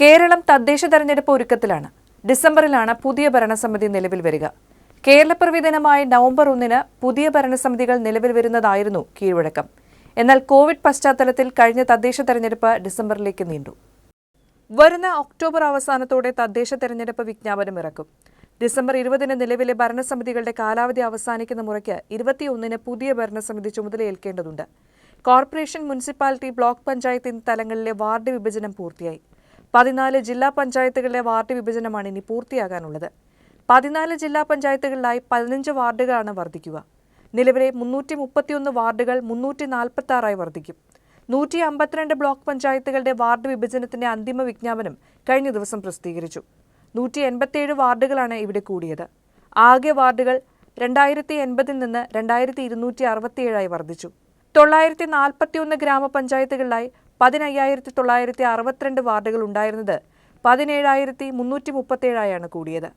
കേരളം തദ്ദേശ തെരഞ്ഞെടുപ്പ് ഒരുക്കത്തിലാണ്. ഡിസംബറിലാണ് പുതിയ ഭരണസമിതി നിലവിൽ വരിക. കേരളപ്പിറവി നവംബർ ഒന്നിന് പുതിയ ഭരണസമിതികൾ നിലവിൽ വരുന്നതായിരുന്നു കീഴ്വഴക്കം. എന്നാൽ കോവിഡ് പശ്ചാത്തലത്തിൽ കഴിഞ്ഞ തദ്ദേശ തെരഞ്ഞെടുപ്പ് ഡിസംബറിലേക്ക് നീണ്ടു. വരുന്ന ഒക്ടോബർ അവസാനത്തോടെ തദ്ദേശ തെരഞ്ഞെടുപ്പ് വിജ്ഞാപനം ഇറക്കും. ഡിസംബർ ഇരുപതിന് നിലവിലെ ഭരണസമിതികളുടെ കാലാവധി അവസാനിക്കുന്ന മുറയ്ക്ക് ഇരുപത്തിയൊന്നിന് പുതിയ ഭരണസമിതി ചുമതലയേൽക്കേണ്ടതുണ്ട് കോർപ്പറേഷൻ മുനിസിപ്പാലിറ്റി ബ്ലോക്ക് പഞ്ചായത്ത് തലങ്ങളിലെ വാർഡ് വിഭജനം പൂർത്തിയായി. പതിനാല് ജില്ലാ പഞ്ചായത്തുകളിലെ വാർഡ് വിഭജനമാണ് ഇനി പൂർത്തിയാകാനുള്ളത്. പതിനാല് ജില്ലാ പഞ്ചായത്തുകളിലായി പതിനഞ്ച് വാർഡുകളാണ് വർദ്ധിക്കുക. നിലവിലെ മുന്നൂറ്റി മുപ്പത്തിയൊന്ന് വാർഡുകൾ മുന്നൂറ്റി നാൽപ്പത്തി ആറായി വർദ്ധിക്കും. നൂറ്റി അമ്പത്തിരണ്ട് ബ്ലോക്ക് പഞ്ചായത്തുകളുടെ വാർഡ് വിഭജനത്തിന്റെ അന്തിമ വിജ്ഞാപനം കഴിഞ്ഞ ദിവസം പ്രസിദ്ധീകരിച്ചു. നൂറ്റി എൺപത്തിയേഴ് വാർഡുകളാണ് ഇവിടെ കൂടിയത്. ആകെ വാർഡുകൾ രണ്ടായിരത്തി എൺപതിൽ നിന്ന് രണ്ടായിരത്തി ഇരുന്നൂറ്റി അറുപത്തിയേഴായി വർദ്ധിച്ചു. തൊള്ളായിരത്തി നാൽപ്പത്തിയൊന്ന് ഗ്രാമപഞ്ചായത്തുകളിലായി പതിനയ്യായിരത്തി തൊള്ളായിരത്തി അറുപത്തിരണ്ട് വാർഡുകൾ ഉണ്ടായിരുന്നത് പതിനേഴായിരത്തി മുന്നൂറ്റി മുപ്പത്തേഴായാണ് കൂടിയത്.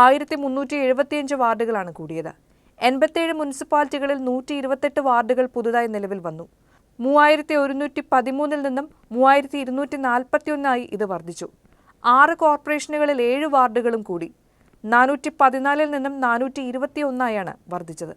ആയിരത്തി മുന്നൂറ്റി എഴുപത്തിയഞ്ച് വാർഡുകളാണ് കൂടിയത്. എൺപത്തേഴ് മുനിസിപ്പാലിറ്റികളിൽ നൂറ്റി ഇരുപത്തെട്ട് വാർഡുകൾ പുതുതായി നിലവിൽ വന്നു. മൂവായിരത്തി ഒരുന്നൂറ്റി പതിമൂന്നിൽ നിന്നും മൂവായിരത്തി ഇരുന്നൂറ്റി നാൽപ്പത്തിയൊന്നായി ഇത് വർദ്ധിച്ചു. ആറ് കോർപ്പറേഷനുകളിൽ ഏഴ് വാർഡുകളും കൂടി. നാനൂറ്റി പതിനാലിൽ നിന്നും നാനൂറ്റി ഇരുപത്തിയൊന്നായാണ് വർദ്ധിച്ചത്.